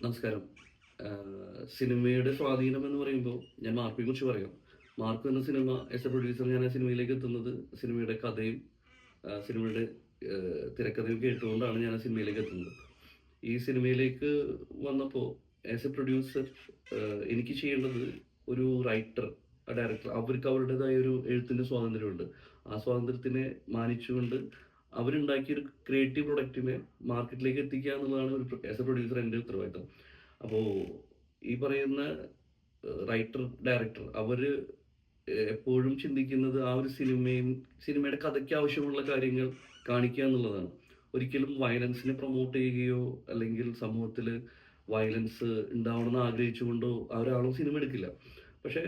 നമസ്കാരം. സിനിമയുടെ സ്വാധീനം എന്ന് പറയുമ്പോൾ ഞാൻ മാർക്കിനെ കുറിച്ച് പറയാം. മാർക്ക് എന്ന സിനിമ എസ് എ പ്രൊഡ്യൂസർ ഞാൻ ആ സിനിമയിലേക്ക് എത്തുന്നത് സിനിമയുടെ കഥയും സിനിമയുടെ തിരക്കഥയും കേട്ടുകൊണ്ടാണ് ഞാൻ ആ സിനിമയിലേക്ക് എത്തുന്നത്. ഈ സിനിമയിലേക്ക് വന്നപ്പോൾ ആസ് എ പ്രൊഡ്യൂസർ എനിക്ക് ചെയ്യേണ്ടത് ഒരു റൈറ്റർ ഡയറക്ടർ അവർക്ക് അവരുടേതായ ഒരു എഴുത്തിന്റെ സ്വാതന്ത്ര്യമുണ്ട്. ആ സ്വാതന്ത്ര്യത്തിനെ മാനിച്ചുകൊണ്ട് അവരുണ്ടാക്കിയ ഒരു ക്രിയേറ്റീവ് പ്രൊഡക്റ്റിനെ മാർക്കറ്റിലേക്ക് എത്തിക്കുക എന്നുള്ളതാണ് ഒരു ആസ് എ പ്രൊഡ്യൂസർ എന്റെ ഉത്തരവാദിത്തം അപ്പോൾ ഈ പറയുന്ന റൈറ്റർ ഡയറക്ടർ അവർ എപ്പോഴും ചിന്തിക്കുന്നത് ആ ഒരു സിനിമയും സിനിമയുടെ കഥയ്ക്ക് ആവശ്യമുള്ള കാര്യങ്ങൾ കാണിക്കുക എന്നുള്ളതാണ്. ഒരിക്കലും വയലൻസിനെ പ്രൊമോട്ട് ചെയ്യുകയോ അല്ലെങ്കിൽ സമൂഹത്തിൽ വയലൻസ് ഉണ്ടാവണമെന്ന് ആഗ്രഹിച്ചുകൊണ്ടോ ഒരാളും സിനിമ എടുക്കില്ല. പക്ഷേ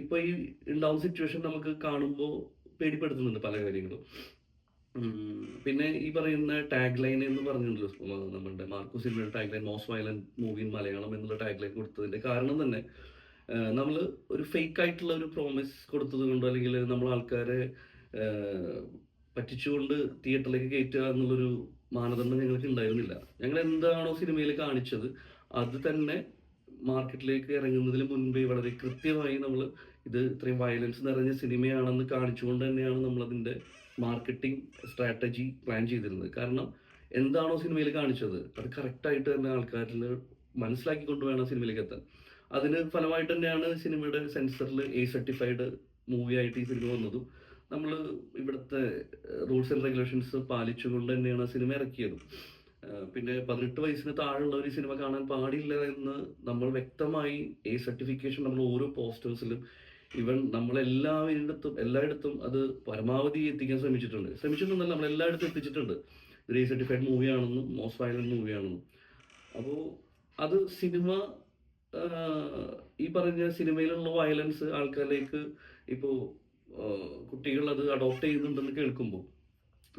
ഇപ്പൊ ഈ ഉണ്ടാവുന്ന സിറ്റുവേഷൻ നമുക്ക് കാണുമ്പോൾ പേടിപ്പെടുത്തുന്നുണ്ട് പല കാര്യങ്ങളും. പിന്നെ ഈ പറയുന്ന ടാഗ് ലൈൻ എന്ന് പറഞ്ഞിട്ടുണ്ടല്ലോ നമ്മുടെ മാർക്കോ സിനിമയുടെ tag line most violent movie in Malayalam എന്നുള്ള ടാഗ് ലൈൻ കൊടുത്തതിന്റെ കാരണം തന്നെ നമ്മൾ ഒരു ഫേക്ക് ആയിട്ടുള്ള ഒരു പ്രോമിസ് കൊടുത്തത് കൊണ്ടോ അല്ലെങ്കിൽ നമ്മൾ ആൾക്കാരെ പറ്റിച്ചുകൊണ്ട് തിയേറ്ററിലേക്ക് കയറ്റുക എന്നുള്ളൊരു മാനദണ്ഡം ഞങ്ങൾക്ക് ഉണ്ടായിരുന്നില്ല. ഞങ്ങൾ എന്താണോ സിനിമയിൽ കാണിച്ചത് അത് തന്നെ മാർക്കറ്റിലേക്ക് ഇറങ്ങുന്നതിന് മുൻപേ വളരെ കൃത്യമായി നമ്മൾ ഇത് ഇത്രയും വയലൻസ് നിറഞ്ഞ സിനിമയാണെന്ന് കാണിച്ചുകൊണ്ട് തന്നെയാണ് നമ്മളതിന്റെ മാർക്കറ്റിംഗ് സ്ട്രാറ്റജി പ്ലാൻ ചെയ്തിരുന്നത്. കാരണം എന്താണോ സിനിമയിൽ കാണിച്ചത് അത് കറക്റ്റായിട്ട് തന്നെ ആൾക്കാരിൽ മനസ്സിലാക്കിക്കൊണ്ട് വേണം സിനിമയിലേക്ക് എത്താൻ. അതിന് ഫലമായിട്ട് തന്നെയാണ് സിനിമയുടെ സെൻസറിൽ എ സർട്ടിഫൈഡ് മൂവി ആയിട്ട് ഈ സിനിമ വന്നതും. നമ്മൾ ഇവിടുത്തെ റൂൾസ് ആൻഡ് റെഗുലേഷൻസ് പാലിച്ചുകൊണ്ട് തന്നെയാണ് ആ സിനിമ ഇറക്കിയത്. പിന്നെ പതിനെട്ട് വയസ്സിന് താഴെയുള്ള ഒരു സിനിമ കാണാൻ പാടില്ല എന്ന് നമ്മൾ വ്യക്തമായി എ സർട്ടിഫിക്കേഷൻ നമ്മൾ ഓരോ പോസ്റ്റേഴ്സിലും ഇവൻ നമ്മളെല്ലാവരിടത്തും എല്ലായിടത്തും അത് പരമാവധി എത്തിക്കാൻ ശ്രമിച്ചിട്ടുണ്ട്. ശ്രമിച്ചിട്ടുണ്ടല്ല നമ്മൾ എല്ലായിടത്തും എത്തിച്ചിട്ടുണ്ട് ഒരു സർട്ടിഫൈഡ് മൂവിയാണെന്നും മോസ്റ്റ് വയലന്റ് മൂവിയാണെന്നും അപ്പോൾ അത് സിനിമ ഈ പറഞ്ഞ സിനിമയിലുള്ള വയലൻസ് ആൾക്കാരിലേക്ക് ഇപ്പോൾ കുട്ടികൾ അത് അഡോപ്റ്റ് ചെയ്യുന്നുണ്ടെന്ന് കേൾക്കുമ്പോൾ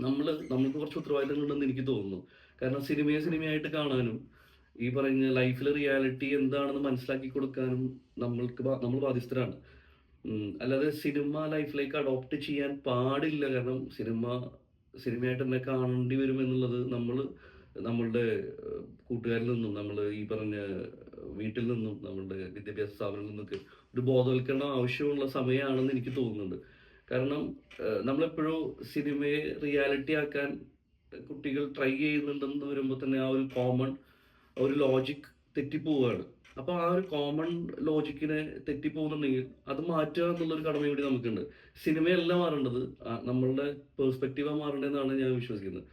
നമ്മൾ നമുക്ക് കുറച്ച് ഉത്തരവാദിത്തങ്ങളുണ്ടെന്ന് എനിക്ക് തോന്നുന്നു. കാരണം സിനിമയെ സിനിമയായിട്ട് കാണാനും ഈ പറഞ്ഞ ലൈഫിലെ റിയാലിറ്റി എന്താണെന്ന് മനസ്സിലാക്കി കൊടുക്കാനും നമ്മൾക്ക് നമ്മൾ ബാധ്യസ്ഥരാണ്. അല്ലാതെ സിനിമ ലൈഫിലേക്ക് അഡോപ്റ്റ് ചെയ്യാൻ പാടില്ല. കാരണം സിനിമ സിനിമയായിട്ട് തന്നെ കാണേണ്ടി വരും എന്നുള്ളത് നമ്മൾ നമ്മളുടെ കൂട്ടുകാരിൽ നിന്നും നമ്മൾ ഈ പറഞ്ഞ വീട്ടിൽ നിന്നും നമ്മളുടെ വിദ്യാഭ്യാസ സ്ഥാപനങ്ങളിൽ നിന്നൊക്കെ ഒരു ബോധവൽക്കരണം ആവശ്യമുള്ള സമയമാണെന്ന് എനിക്ക് തോന്നുന്നുണ്ട്. കാരണം നമ്മളെപ്പോഴും സിനിമയെ റിയാലിറ്റി ആക്കാൻ കുട്ടികൾ ട്രൈ ചെയ്യുന്നുണ്ടെന്ന് വരുമ്പോൾ തന്നെ ആ ഒരു കോമൺ ഒരു ലോജിക് തെറ്റിപ്പോവുകയാണ് അപ്പോൾ ആ ഒരു കോമൺ ലോജിക്കിനെ തെറ്റിപ്പോകുന്നുണ്ടെങ്കിൽ അത് മാറ്റുക എന്നുള്ളൊരു കടമ കൂടി നമുക്കുണ്ട്. സിനിമയല്ല മാറേണ്ടത്. നമ്മളുടെ പേഴ്സ്പെക്റ്റീവാണ് മാറേണ്ടതെന്നാണ് ഞാൻ വിശ്വസിക്കുന്നത്.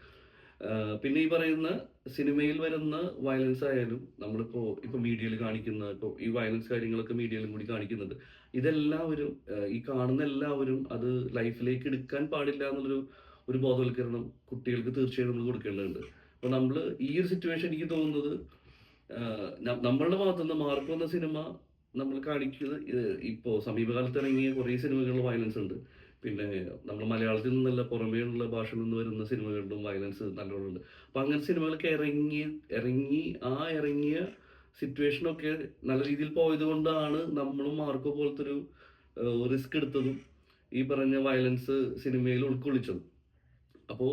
പിന്നെ ഈ പറയുന്ന സിനിമയിൽ വരുന്ന വയലൻസ് ആയാലും നമ്മളിപ്പോ ഇപ്പൊ മീഡിയയിൽ കാണിക്കുന്ന ഇപ്പോ ഈ വയലൻസ് കാര്യങ്ങളൊക്കെ മീഡിയയിലും കൂടി കാണിക്കുന്നുണ്ട്. ഇതെല്ലാവരും ഈ കാണുന്ന എല്ലാവരും അത് ലൈഫിലേക്ക് എടുക്കാൻ പാടില്ല എന്നുള്ളൊരു ഒരു ബോധവൽക്കരണം കുട്ടികൾക്ക് തീർച്ചയായും നമ്മൾ കൊടുക്കേണ്ടതുണ്ട്. അപ്പൊ നമ്മൾ ഈ ഒരു സിറ്റുവേഷൻ എനിക്ക് തോന്നുന്നത് നമ്മളുടെ ഭാഗത്തുനിന്ന് മാർക്ക് വന്ന സിനിമ നമ്മൾ കാണിക്കുന്നത് ഇപ്പോൾ സമീപകാലത്ത് ഇറങ്ങിയ കുറേ സിനിമകളിൽ വയലൻസ് ഉണ്ട്. പിന്നെ നമ്മൾ മലയാളത്തിൽ നിന്നല്ല പുറമേയുള്ള ഭാഷയിൽ നിന്ന് വരുന്ന സിനിമകളിലും വയലൻസ് നല്ലോണം ഉണ്ട്. അപ്പം അങ്ങനെ സിനിമകളൊക്കെ ഇറങ്ങി ഇറങ്ങി ആ ഇറങ്ങിയ സിറ്റുവേഷനൊക്കെ നല്ല രീതിയിൽ പോയത് കൊണ്ടാണ് നമ്മളും മാർക്കോ പോലത്തെ ഒരു റിസ്ക് എടുത്തതും ഈ പറഞ്ഞ വയലൻസ് സിനിമയിൽ ഉൾക്കൊള്ളിച്ചതും. അപ്പോൾ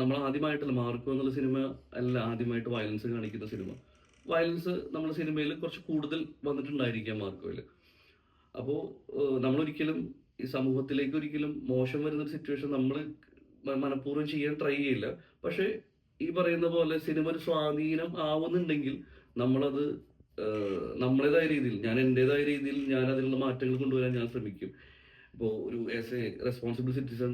നമ്മൾ ആദ്യമായിട്ടല്ല മാർക്കോ എന്നുള്ള സിനിമ അല്ല ആദ്യമായിട്ട് വയലൻസ് കാണിക്കുന്ന സിനിമ. വയലൻസ് നമ്മുടെ സിനിമയിൽ കുറച്ച് കൂടുതൽ വന്നിട്ടുണ്ടായിരിക്കാം മാർക്കോയിൽ അപ്പോൾ നമ്മളൊരിക്കലും ഈ സമൂഹത്തിലേക്ക് ഒരിക്കലും മോശം വരുന്ന ഒരു സിറ്റുവേഷൻ നമ്മൾ മനഃപൂർവം ചെയ്യാൻ ട്രൈ ചെയ്യില്ല. പക്ഷേ ഈ പറയുന്ന പോലെ സിനിമ ഒരു സ്വാധീനം ആവുന്നുണ്ടെങ്കിൽ നമ്മളത് നമ്മളേതായ രീതിയിൽ ഞാൻ എന്റെതായ രീതിയിൽ ഞാൻ അതിനുള്ള മാറ്റങ്ങൾ കൊണ്ടുവരാൻ ഞാൻ ശ്രമിക്കും. ഇപ്പോൾ ഒരു as a responsible citizen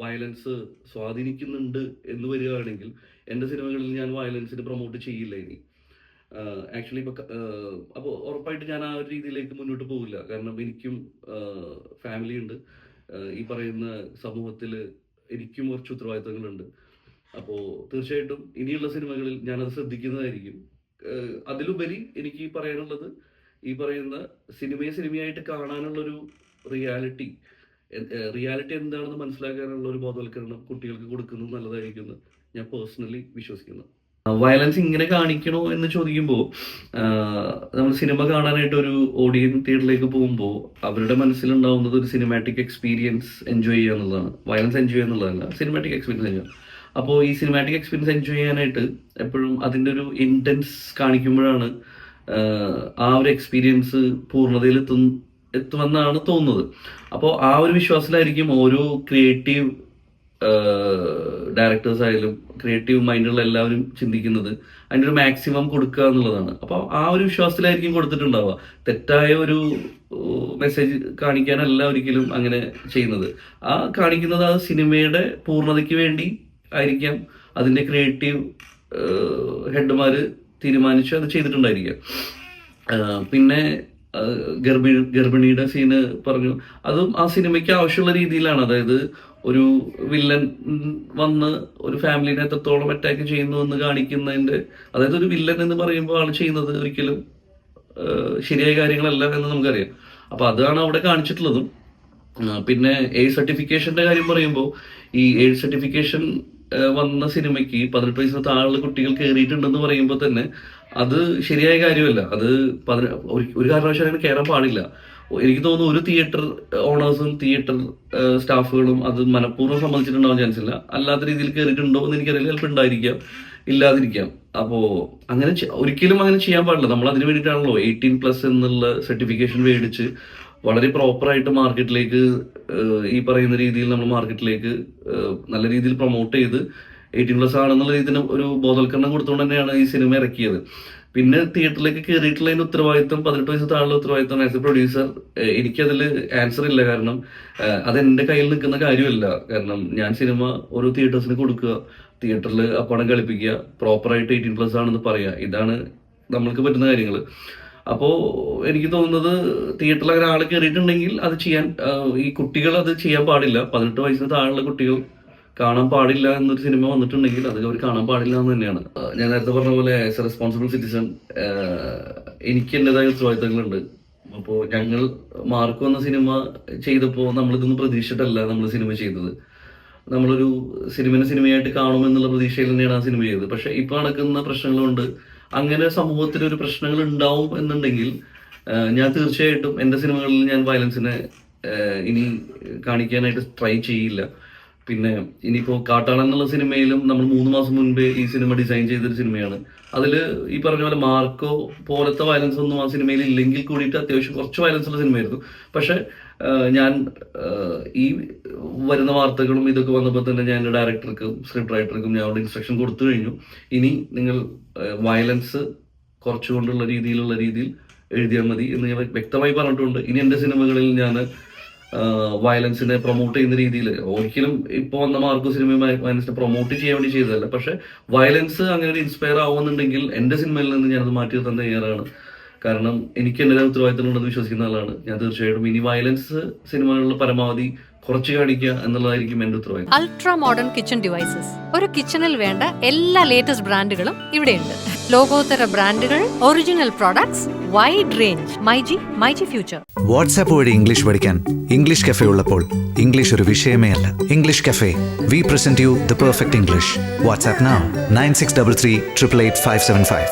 violence സ്വാധീനിക്കുന്നുണ്ട് എന്ന് വരികയാണെങ്കിൽ എന്റെ സിനിമകളിൽ ഞാൻ വയലൻസിന് പ്രൊമോട്ട് ചെയ്യില്ല ഇനി. ആക്ച്വലി ഇപ്പോൾ അപ്പോൾ ഉറപ്പായിട്ട് ഞാൻ ആ ഒരു രീതിയിലേക്ക് മുന്നോട്ട് പോകില്ല കാരണം എനിക്കും ഫാമിലി ഉണ്ട്. ഈ പറയുന്ന സമൂഹത്തിൽ എനിക്കും കുറച്ച് ഉത്തരവാദിത്തങ്ങളുണ്ട്. അപ്പോൾ തീർച്ചയായിട്ടും ഇനിയുള്ള സിനിമകളിൽ ഞാനത് ശ്രദ്ധിക്കുന്നതായിരിക്കും. അതിലുപരി എനിക്ക് പറയാനുള്ളത് ഈ പറയുന്ന സിനിമയെ സിനിമയായിട്ട് കാണാനുള്ളൊരു റിയാലിറ്റി റിയാലിറ്റി എന്താണെന്ന് മനസ്സിലാക്കാനുള്ള ഒരു ബോധവൽക്കരണം കുട്ടികൾക്ക് കൊടുക്കുന്നത് നല്ലതായിരിക്കും ഞാൻ പേഴ്സണലി വിശ്വസിക്കുന്നു. വയലൻസ് ഇങ്ങനെ കാണിക്കണോ എന്ന് ചോദിക്കുമ്പോൾ നമ്മൾ സിനിമ കാണാനായിട്ട് ഒരു ഓഡിയൻ തിയേറ്ററിലേക്ക് പോകുമ്പോൾ അവരുടെ മനസ്സിലുണ്ടാവുന്നത് ഒരു സിനിമാറ്റിക് എക്സ്പീരിയൻസ് എൻജോയ് ചെയ്യുക എന്നുള്ളതാണ്. വയലൻസ് എൻജോയ് എന്നുള്ളതല്ല സിനിമാറ്റിക് എക്സ്പീരിയൻസ് എൻജോയ് അപ്പോൾ ഈ സിനിമാറ്റിക് എക്സ്പീരിയൻസ് എൻജോയ് ചെയ്യാനായിട്ട് എപ്പോഴും അതിന്റെ ഒരു ഇന്റൻസ് കാണിക്കുമ്പോഴാണ് ആ ഒരു എക്സ്പീരിയൻസ് പൂർണതയിൽ എത്തും എത്തുമെന്നാണ് തോന്നുന്നത്. അപ്പോൾ ആ ഒരു വിശ്വാസത്തിലായിരിക്കും ഓരോ ക്രിയേറ്റീവ് ഡയറക്ടേഴ്സ് ആയാലും ക്രിയേറ്റീവ് മൈൻഡുള്ള എല്ലാവരും ചിന്തിക്കുന്നത്. അതിന്റെ ഒരു മാക്സിമം കൊടുക്കുക എന്നുള്ളതാണ്. അപ്പോൾ ആ ഒരു വിശ്വാസത്തിലായിരിക്കും കൊടുത്തിട്ടുണ്ടാവുക. തെറ്റായ ഒരു മെസ്സേജ് കാണിക്കാനല്ല ഒരിക്കലും അങ്ങനെ ചെയ്യുന്നത്. ആ കാണിക്കുന്നത് ആ സിനിമയുടെ പൂർണതയ്ക്ക് വേണ്ടി ആയിരിക്കാം. അതിന്റെ ക്രിയേറ്റീവ് ഹെഡ്മാർ തീരുമാനിച്ച് അത് ചെയ്തിട്ടുണ്ടായിരിക്കാം. പിന്നെ ഗർഭിണി ഗർഭിണിയുടെ സീന് പറഞ്ഞു. അതും ആ സിനിമയ്ക്ക് ആവശ്യമുള്ള രീതിയിലാണ്. അതായത് ഒരു വില്ലൻ വന്ന് ഒരു ഫാമിലിനെ എത്രത്തോളം അറ്റാക്ക് ചെയ്യുന്നു എന്ന് കാണിക്കുന്നതിന്റെ അതായത് ഒരു വില്ലൻ എന്ന് പറയുമ്പോൾ ആൾ ചെയ്യുന്നത് ഒരിക്കലും ശരിയായ കാര്യങ്ങളല്ല എന്ന് നമുക്കറിയാം. അപ്പൊ അതാണ് അവിടെ കാണിച്ചിട്ടുള്ളതും. പിന്നെ എയ്ഡ് സർട്ടിഫിക്കേഷന്റെ കാര്യം പറയുമ്പോൾ ഈ എയ്ഡ് സർട്ടിഫിക്കേഷൻ വന്ന സിനിമയ്ക്ക് പതിനെട്ട് വയസ്സിന് താഴെയുള്ള കുട്ടികൾ കയറിയിട്ടുണ്ടെന്ന് പറയുമ്പോൾ തന്നെ അത് ശരിയായ കാര്യമല്ല. അത് ഒരു കാരണവശാലും അങ്ങനെ കയറാൻ പാടില്ല. എനിക്ക് തോന്നുന്നു ഒരു തിയേറ്റർ ഓണേഴ്സും തിയേറ്റർ സ്റ്റാഫുകളും അത് മനഃപൂർവം സമ്മതിച്ചിട്ടുണ്ടാവാൻ ചാൻസ് ഇല്ല. അല്ലാത്ത രീതിയിൽ കയറിയിട്ടുണ്ടോ എന്ന് എനിക്കറിയില്ല. ചിലപ്പോൾ ഉണ്ടായിരിക്കാം. ഇല്ലാതിരിക്കാം. അപ്പോ അങ്ങനെ ഒരിക്കലും അങ്ങനെ ചെയ്യാൻ പാടില്ല. നമ്മൾ അതിന് വേണ്ടിയിട്ടാണല്ലോ എയ്റ്റീൻ പ്ലസ് എന്നുള്ള സർട്ടിഫിക്കേഷൻ മേടിച്ച് വളരെ പ്രോപ്പറായിട്ട് മാർക്കറ്റിലേക്ക് ഈ പറയുന്ന രീതിയിൽ നമ്മൾ മാർക്കറ്റിലേക്ക് നല്ല രീതിയിൽ പ്രൊമോട്ട് ചെയ്ത് എയ്റ്റീൻ പ്ലസ് ആണെന്നുള്ള രീതിയിൽ ഒരു ബോധവൽക്കരണം കൊടുത്തുകൊണ്ട് തന്നെയാണ് ഈ സിനിമ ഇറക്കിയത്. പിന്നെ തിയേറ്ററിലേക്ക് കയറിയിട്ടുള്ളതിന് ഉത്തരവാദിത്വം പതിനെട്ട് വയസ്സ് താഴെ ഉത്തരവാദിത്വം ആസ് എ പ്രൊഡ്യൂസർ. എനിക്കതിൽ ആൻസർ ഇല്ല. കാരണം അതെന്റെ കയ്യിൽ നിൽക്കുന്ന കാര്യമല്ല. കാരണം ഞാൻ സിനിമ ഒരു തിയേറ്റേഴ്സിന് കൊടുക്കുക തിയേറ്ററിൽ ആ പണം കളിപ്പിക്കുക പ്രോപ്പറായിട്ട് എയ്റ്റീൻ പ്ലസ് ആണെന്ന് പറയുക ഇതാണ് നമ്മൾക്ക് പറ്റുന്ന കാര്യങ്ങൾ അപ്പോൾ എനിക്ക് തോന്നുന്നത് തിയേറ്ററിൽ അങ്ങനെ ആൾ കയറിയിട്ടുണ്ടെങ്കിൽ അത് ചെയ്യാൻ ഈ കുട്ടികൾ അത് ചെയ്യാൻ പാടില്ല. പതിനെട്ട് വയസ്സിന് താഴെയുള്ള കുട്ടികൾ കാണാൻ പാടില്ല എന്നൊരു സിനിമ വന്നിട്ടുണ്ടെങ്കിൽ അത് അവർ കാണാൻ പാടില്ല എന്ന് തന്നെയാണ്. ഞാൻ നേരത്തെ പറഞ്ഞ പോലെ ആസ് എ റെസ്പോൺസിബിൾ സിറ്റിസൺ എനിക്ക് എന്റെതായ ഉത്തരവാദിത്തങ്ങളുണ്ട്. അപ്പോൾ ഞങ്ങൾ മാർക്ക് വന്ന സിനിമ ചെയ്തപ്പോൾ നമ്മളിതൊന്നും പ്രതീക്ഷിച്ചിട്ടല്ല നമ്മൾ സിനിമ ചെയ്തത്. നമ്മളൊരു സിനിമനെ സിനിമയായിട്ട് കാണുമെന്നുള്ള പ്രതീക്ഷയിൽ തന്നെയാണ് ആ സിനിമ ചെയ്തത്. പക്ഷെ ഇപ്പൊ നടക്കുന്ന പ്രശ്നങ്ങളുണ്ട്. അങ്ങനെ സമൂഹത്തിൽ ഒരു പ്രശ്നങ്ങൾ ഉണ്ടാവും എന്നുണ്ടെങ്കിൽ ഞാൻ തീർച്ചയായിട്ടും എന്റെ സിനിമകളിൽ ഞാൻ വയലൻസിനെ ഇനി കാണിക്കാനായിട്ട് ട്രൈ ചെയ്യില്ല. പിന്നെ ഇനിയിപ്പോ കാട്ടാളൻ എന്നുള്ള സിനിമയിലും നമ്മൾ മൂന്ന് മാസം മുൻപേ ഈ സിനിമ ഡിസൈൻ ചെയ്തൊരു സിനിമയാണ്. അതിൽ ഈ പറഞ്ഞ പോലെ മാർക്കോ പോലത്തെ വയലൻസ് ഒന്നും ആ സിനിമയിൽ ഇല്ലെങ്കിൽ കൂടിയിട്ട് അത്യാവശ്യം കുറച്ച് വയലൻസ് ഉള്ള സിനിമയായിരുന്നു. പക്ഷെ ഞാൻ ഈ വരുന്ന വാർത്തകളും ഇതൊക്കെ വന്നപ്പോൾ തന്നെ ഞാൻ ഡയറക്ടർക്കും സ്ക്രിപ്റ്റ് റൈറ്റർക്കും ഞാൻ അവിടെ ഇൻസ്ട്രക്ഷൻ കൊടുത്തു കഴിഞ്ഞു. ഇനി നിങ്ങൾ വയലൻസ് കുറച്ചുകൊണ്ടുള്ള രീതിയിലുള്ള രീതിയിൽ എഴുതിയാൽ മതി എന്ന് ഞാൻ വ്യക്തമായി പറഞ്ഞിട്ടുണ്ട്. ഇനി എന്റെ സിനിമകളിൽ ഞാൻ വയലൻസിനെ പ്രൊമോട്ട് ചെയ്യുന്ന രീതിയിൽ ഒരിക്കലും ഇപ്പോൾ വന്ന മാർക്കോ സിനിമ വയലൻസിനെ പ്രൊമോട്ട് ചെയ്യാൻ വേണ്ടി ചെയ്തതല്ല. പക്ഷെ വയലൻസ് അങ്ങനെ ഒരു ഇൻസ്പയർ ആവുന്നുണ്ടെങ്കിൽ എന്റെ സിനിമയിൽ നിന്ന് ഞാനത് മാറ്റി നിർത്താൻ തയ്യാറാണ്. കാരണം എനിക്ക് എന്റെ ഉത്തരവാദിത്തം ഉണ്ടെന്ന് വിശ്വസിക്കുന്ന ആളാണ്. ഞാൻ തീർച്ചയായിട്ടും ഇനി വയലൻസ് സിനിമകളിൽ പരമാവധി കുറച്ച് കാണിക്കുക എന്നുള്ളതായിരിക്കും എന്റെ ഉത്തരവാദിത്വം അൾട്രാ മോഡേൺ കിച്ചൺ ഡിവൈസസ് ഒരു കിച്ചണിൽ വേണ്ട എല്ലാ ലേറ്റസ്റ്റ് ബ്രാൻഡുകളും ഇവിടെയുണ്ട്. ലോകോത്തര ബ്രാൻഡുകൾ original products wide range myG myG future WhatsApp വഴി ഇംഗ്ലീഷ് പഠിക്കാൻ ഇംഗ്ലീഷ് കഫേ ഉള്ളപ്പോൾ ഇംഗ്ലീഷ് ഒരു വിഷയമേ അല്ല. English cafe we present you the perfect English WhatsApp nine six double three triple eight five seven five